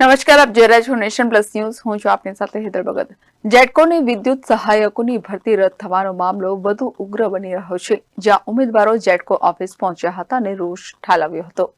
નમસ્કાર, આપ જોઈ રહ્યા છો નેશન પ્લસ ન્યૂઝ. હું છું આપની સાથે હેતર ભગત. જેટકોની વિદ્યુત સહાયકોની ભરતી રદ થવાનો મામલો વધુ ઉગ્ર બની રહ્યો છે, જ્યાં ઉમેદવારો જેટકો ઓફિસ પહોંચ્યા હતા અને રોષ ઠાલવ્યો હતો.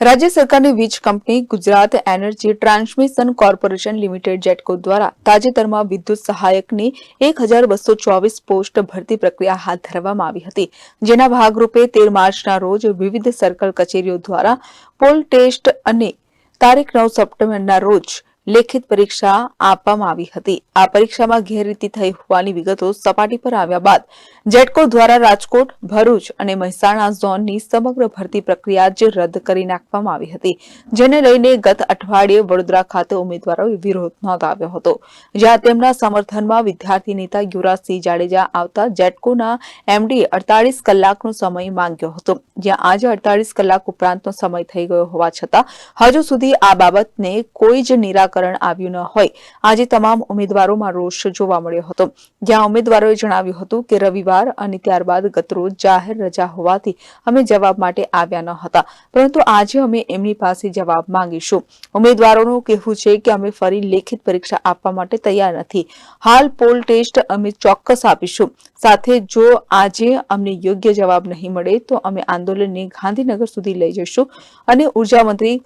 રાજ્ય સરકારની વીજ company Gujarat energy transmission corporation limited GETCO દ્વારા તાજેતરમાં વિદ્યુત સહાયકની એક હજાર બસો ચોવીસ પોસ્ટ ભરતી પ્રક્રિયા હાથ ધરવામાં આવી હતી, જેના ભાગરૂપે તેર માર્ચના રોજ વિવિધ સર્કલ કચેરીઓ દ્વારા પોલ ટેસ્ટ અને તારીખ નવ સપ્ટેમ્બરના રોજ લેખિત પરીક્ષા આપવામાં આવી હતી. આ પરીક્ષામાં ગેરરીતિ થઈ હોવાની વિગતો સપાટી પર આવ્યા બાદ જેટકો દ્વારા રાજકોટ, ભરૂચ અને મહેસાણા ઝોનની સમગ્ર ભરતી પ્રક્રિયા જ રદ કરી નાખવામાં આવી હતી, જેને લઈને ગત અઠવાડિયે વડોદરા ખાતે ઉમેદવારોએ વિરોધ નોંધાવ્યો હતો. જ્યાં તેમના સમર્થનમાં વિદ્યાર્થી નેતા યુવરાજસિંહ જાડેજા આવતા જેટકોના એમડીએ અડતાલીસ કલાકનો સમય માંગ્યો હતો, જ્યાં આજે અડતાલીસ કલાક ઉપરાંતનો સમય થઈ ગયો હોવા છતાં, હજુ સુધી આ બાબતને કોઈ જ નિરાકરણ આવ્યું ન હોય. આજે તમામ ઉમેદવારોમાં રોષ જોવા મળ્યો હતો. જ્યાં ઉમેદવારોએ જણાવ્યું હતું કે રવિવાર અને ત્યારબાદ ગતરોજ જાહેર રજા હોવાથી અમે જવાબ માટે આવ્યા ન હતા. પરંતુ આજે અમે એમની પાસે જવાબ માંગીશું. ઉમેદવારોનું કહેવું છે કે અમે ફરી લેખિત પરીક્ષા આપવા માટે તૈયાર નથી. હાલ પોલ ટેસ્ટ અમે ચોક્કસ આપીશું. સાથે જો આજે અમને યોગ્ય જવાબ નહીં મળે તો અમે આંદોલનને ગાંધીનગર સુધી લઈ જઈશું. અને ઊર્જા મંત્રી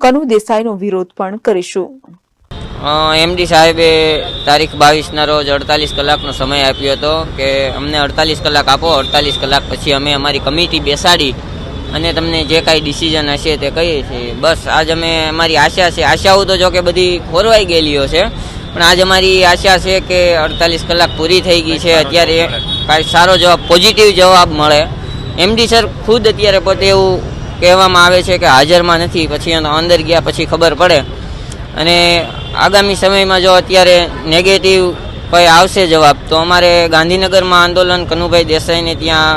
કનુ દેસાઈનો વિરોધ પણ કરીશું. એમડી સાહેબે તારીખ બાવીસના રોજ અડતાલીસ કલાકનો સમય આપ્યો હતો કે અમને અડતાલીસ કલાક આપો, અડતાલીસ કલાક પછી અમે અમારી કમિટી બેસાડી અને તમને જે કાંઈ ડિસિઝન હશે તે કહીએ છીએ. બસ, આજ અમે અમારી આશા છે. આશાઓ તો જો કે બધી ખોરવાઈ ગયેલીઓ છે. પણ આજ અમારી આશા છે કે અડતાલીસ કલાક પૂરી થઈ ગઈ છે. અત્યારે કાંઈ સારો જવાબ પોઝિટિવ જવાબ મળે. એમડી સર ખુદ અત્યારે પોતે એવું કહેવામાં આવે છે કે હાજરમાં નથી, પછી અંદર ગયા પછી ખબર પડે. અને આગામી સમયમાં જો અત્યારે નેગેટિવ કોઈ આવશે જવાબ, તો અમારે ગાંધીનગરમાં આંદોલન, કનુભાઈ દેસાઈને ત્યાં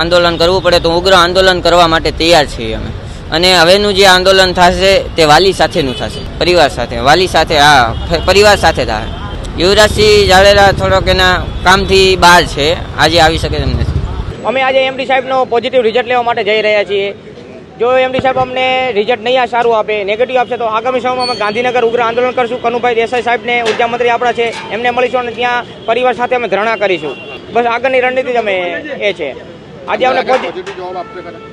આંદોલન કરવું પડે તો ઉગ્ર આંદોલન કરવા માટે તૈયાર છીએ અમે. અને હવેનું જે આંદોલન થશે તે વાલી સાથેનું થશે, પરિવાર સાથે. વાલી સાથે, હા પરિવાર સાથે થાય. યુવરાજસિંહ જાડેજા થોડોક એના કામથી બહાર છે. આજે આવી શકે તેમ નથી અમે આજે એમડી સાહેબનો પોઝિટિવ રિઝલ્ટ લેવા માટે જઈ રહ્યા છીએ. જો એમડી સાહેબ અમને રિઝલ્ટ નહીં આ સારું આપે નેગેટિવ આપશે તો આગામી સમયમાં અમે ગાંધીનગર ઉગ્ર આંદોલન કરશું. કનુભાઈ દેસાઈ સાહેબને ઊર્જા મંત્રી આપણા છે એમને મળીશું અને ત્યાં પરિવાર સાથે અમે ધરણા કરીશું. બસ આગળની રણનીતિ અમે એ છે. આજે અમને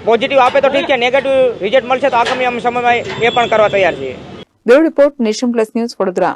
પોઝિટિવ આપે તો ઠીક છે નેગેટિવ રિઝલ્ટ મળશે તો આગામી અમે સમયમાં એ પણ કરવા તૈયાર છીએ. Bureau report nation plus news Vadodara.